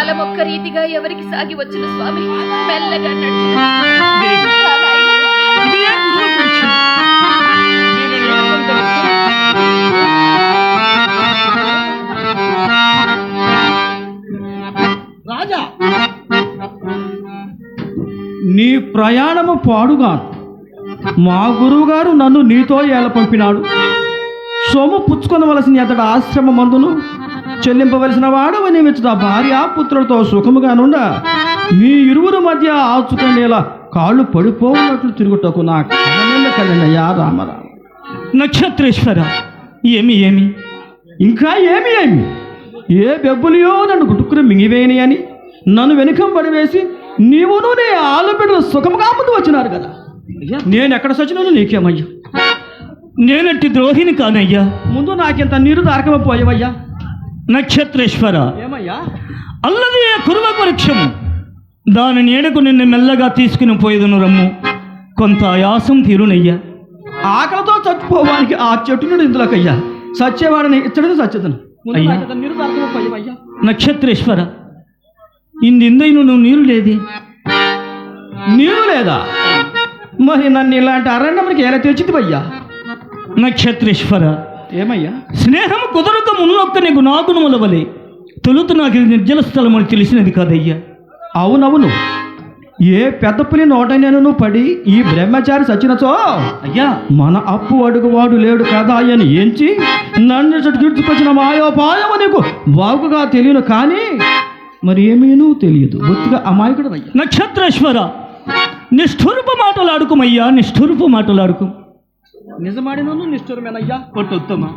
కాలం ఒక్క రీతిగా ఎవరికి సాగి వచ్చిన స్వామి? మెల్లగా రాజా! నీ ప్రయాణము పాడుగాను మా గురువుగారు నన్ను నీతో ఏల పంపినాడు. సొమ్ము పుచ్చుకొనవలసిన అతడు ఆశ్రమ మందును చెల్లింపవలసిన వాడవని మెచ్చుట భార్య పుత్రులతో సుఖముగానుండ మీ ఇరువురు మధ్య ఆచుకండేలా కాళ్ళు పడిపోవున్నట్లు తిరుగుటకు నా కలనెల్ల కలినయ్యా రామరామ. నక్షత్రేశ్వర ఏమి ఏమి? ఇంకా ఏమి ఏమి? ఏ బెబ్బులియో నన్ను గుట్టుకుని మింగివేయని అని నన్ను వెనుకం పడివేసి నీవును నీ ఆలుబిడ్డలు సుఖముగా ముందు వచ్చినారు కదా. నేను ఎక్కడ సచినను నీకేమయ్యా? నేనట్టి ద్రోహిని కానయ్యా. ముందు నాకింత నీరు దారకమైపోయావయ్యా. నక్షత్రేశ్వర. అల్లది కురువ వృక్షము దాని నీడకు నిన్ను మెల్లగా తీసుకుని పోయేదను రమ్ము. కొంత ఆయాసం తీరునయ్యా. ఆకలితో చచ్చిపోవడానికి ఆ చెట్టు నుండి ఇందులోకయ్యా. అయ్యా. నాకింత నీరు దారకమైపోయావయ్యా నక్షత్రేశ్వర ఇందెందైన నువ్వు నీరు లేదే? నీరు లేదా? మరి నన్ను ఇలాంటి అరణ్యమునికి ఎలా తెచ్చిదివయ్యా నక్షత్రేశ్వర ఏమయ్యా? స్నేహం కుదరక మున్నొక్కని గుణాగుణముల వలె తొలుత నాకు ఇది నిర్జల స్థలం అని తెలిసినది కాదయ్యా. అవునవును. ఏ పెద్ద పులి నోట నేను పడి ఈ బ్రహ్మచారి సచ్చినచో? అయ్యా. మన అప్పు అడుగువాడు లేడు కదా అని ఏంచి? నన్ను గిడ్చుకొచ్చిన మాయోపాయము నీకు బాగుగా తెలియను కానీ మరి ఏమీనూ తెలియదు. బొత్తిగా అమాయకుడు అయ్యా నక్షత్రేశ్వర నిష్ఠూరపు మాటలాడుకుమయ్యా నిష్ఠూరపు మాటలాడుకు నిజమాడినను నిష్ఠురమేనయ్యా కొట్టొత్తమా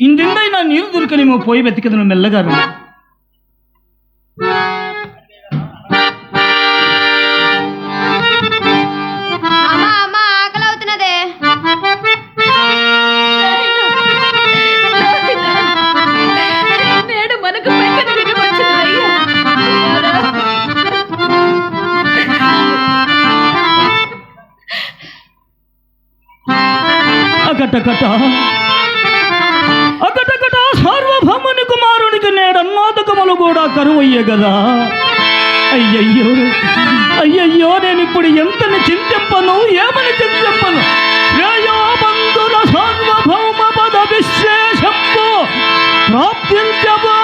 ఇందెందైనా నీరు దొరకనేమో పోయి వెతికదను మెల్లగా కరువయ్యే కదా? అయ్యయ్యో. అయ్యయ్యో నేను ఇప్పుడు ఎంతని చింతింపను ఏమని చింతింపను? శ్రేయోబంధుల సార్వభౌమ పద విశేషంబు ప్రాప్తించబో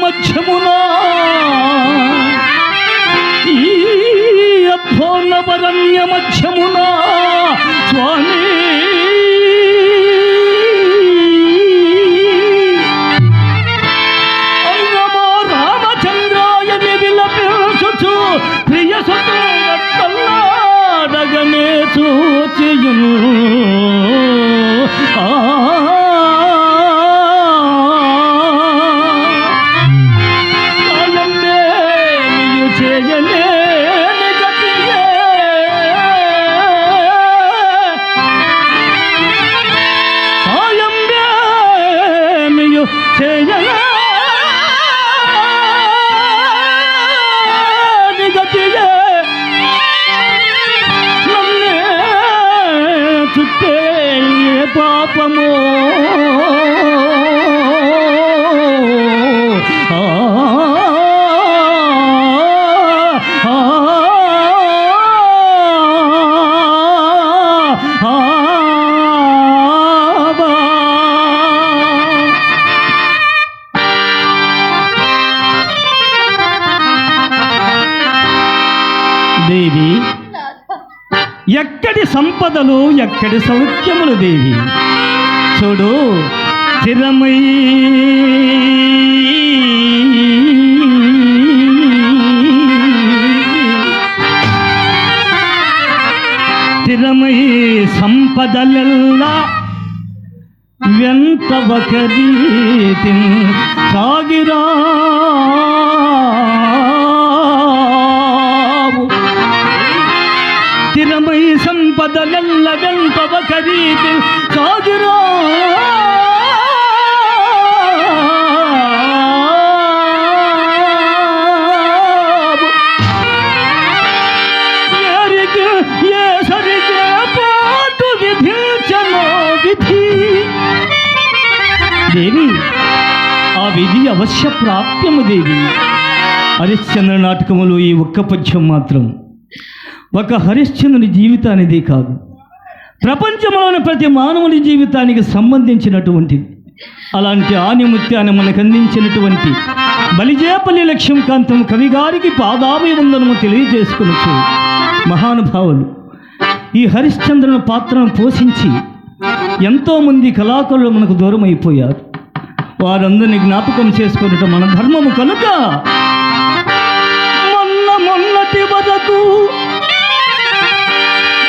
మధ్యమున ఈ అధ్వాన్న పరణ్య మధ్యమునా స్వామి సంపదలు ఎక్కడి సౌఖ్యములు దేవి? చూడు స్థిరమై స్థిరమై సంపదలెల్లా వెంట ఒకరీతి సాగిరా. ఇది అవశ్య ప్రాప్యము దేవి. హరిశ్చంద్ర నాటకములో ఈ ఒక్క పద్యం మాత్రం ఒక హరిశ్చంద్రుని జీవితానిది కాదు. ప్రపంచంలోని ప్రతి మానవుని జీవితానికి సంబంధించినటువంటిది అలాంటి ఆనిముత్యాన్ని మనకు అందించినటువంటి బలిజేపల్లి లక్ష్యం కాంతం కవి పాదాభివందనము తెలియజేసుకునొచ్చు మహానుభావులు ఈ హరిశ్చంద్రుని పాత్రను పోషించి ఎంతోమంది కళాకారులు మనకు దూరం అయిపోయారు వారందరినీ జ్ఞాపకం చేసుకున్నట్టు మన ధర్మము కనుక మొన్న మొన్నటి వరకు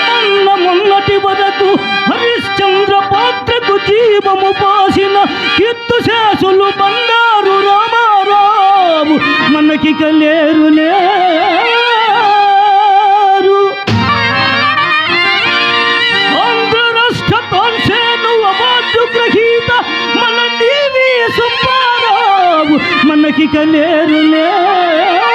మొన్న మొన్నటి వరకు హరిశ్చంద్ర పాత్రకు జీవము పాసిన కీర్తు శేషులు బండారు రామారావు. మనకి కలేరులే ఇక లేరు లేరు.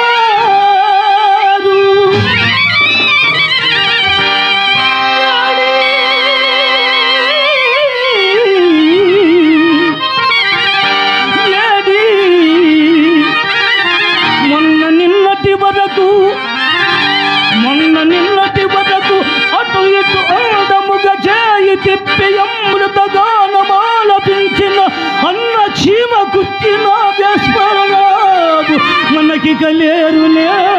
మొన్న నిన్నటి వరకు మొన్న నిన్నటి వరకు అటు ఇటు అందముగా చేయి తిప్పి మనకి కలేరు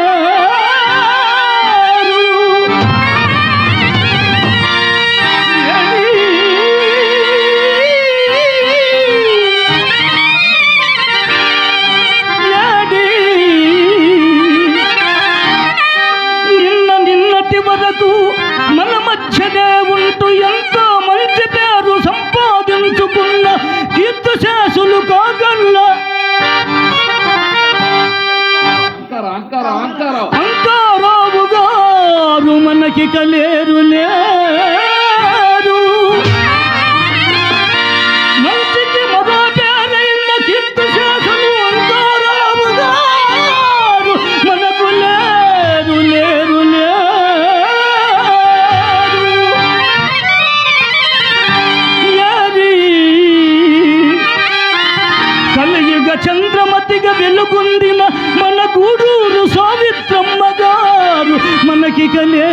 మనకి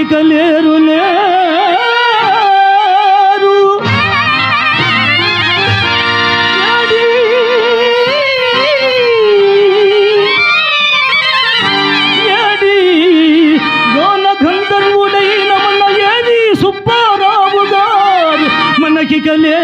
ఇక లేరు లేరు ఏడీ. గోన గంధర్వుడైన మన ఏది సుబ్బారావు గారు మనకి కలేరు లేరు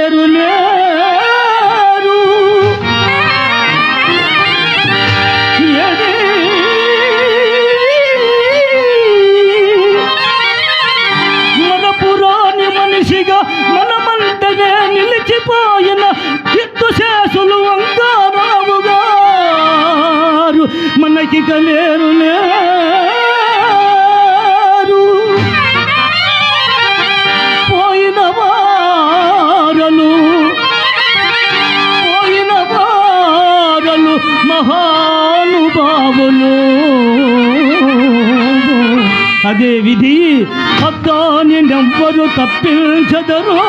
మనకి కలేరు లేరు. పోయిన వారలు పోయిన వారలు మహానుభావులు. అదే విధి అద్దాని నెవ్వరు తప్పించదరు.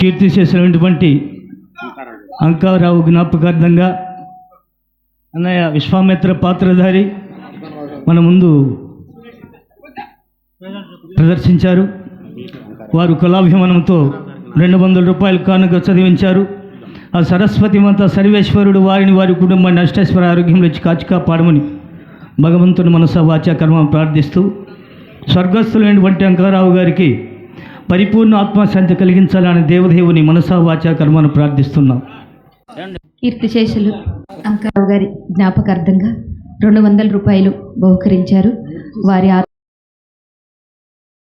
కీర్తి చేసినటువంటి అంకారావు జ్ఞాపకార్థంగా అన్నయ్య విశ్వామిత్ర పాత్రధారి మన ముందు ప్రదర్శించారు. వారు కులాభిమానంతో రెండు వందల రూపాయలు కానుక చదివించారు. ఆ సరస్వతి మాత సర్వేశ్వరుడు వారిని వారి కుటుంబాన్ని అష్టేశ్వర ఆరోగ్యంలో కాచి కాపాడమని భగవంతుని మనస వాచా కర్మ ప్రార్థిస్తూ స్వర్గస్థులైనటువంటి అంకారావు గారికి పరిపూర్ణ ఆత్మశాంతి కలిగించాలని దేవదేవుని మనసావాచ కర్మను ప్రార్థిస్తున్నాం. కీర్తిశేషులు అంకారావు గారి జ్ఞాపకార్థంగా రెండు వందల రూపాయలు బహుకరించారు. వారి